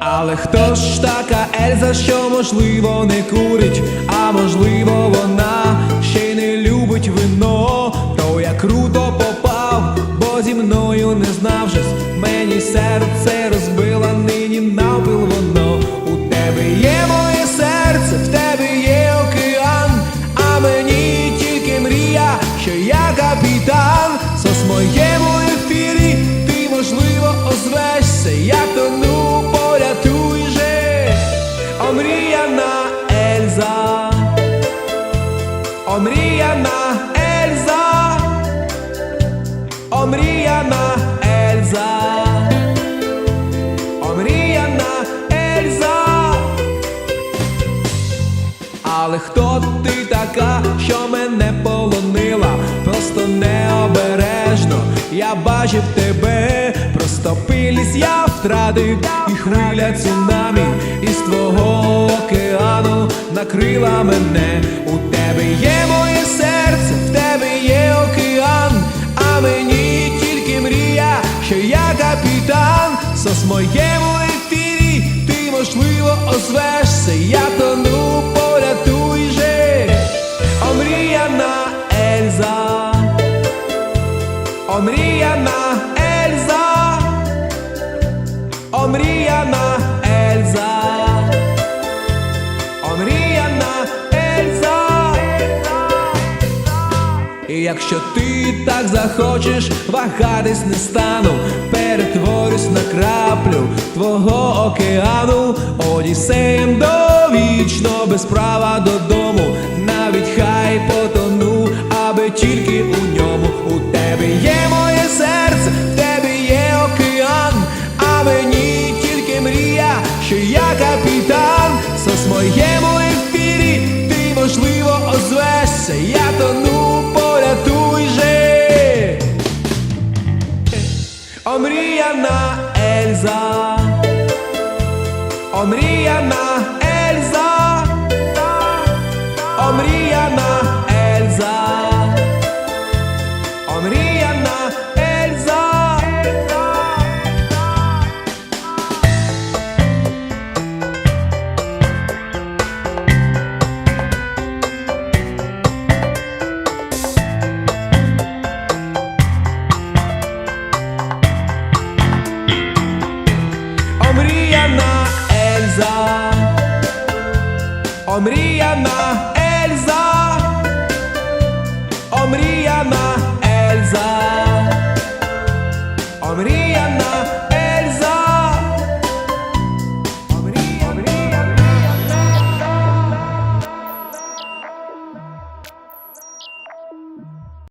Але хто ж така Ельза, що можливо не курить, а можливо вона ще й не любить вино, то я круто попав, бо зі мною не знавшись, мені серце розбила нині навпил воно. У тебе є омріяна Ельза, омріяна Ельза, омріяна Ельза, омріяна Ельза. Але хто ти така, що мене полонила? Просто необережно я бачив тебе, просто пилість я втратив, і хвиля цунамі. Із твого накрила мене. У тебе є моє серце, в тебе є океан, а мені тільки мрія, що я капітан, сос моєму ефірі, ти можливо озвешся, я тону, порятуй же, омріяна Ельза, омріяна якщо ти так захочеш, вагатись не стану, перетворюсь на краплю твого океану, одіссеєм довічно без права додому, навіть хай потону, аби тільки у ньому у тебе є Омріяна Ельза, омріяна Ельза, омріяна омріяна Ельза, омріяна Ельза, омріяна.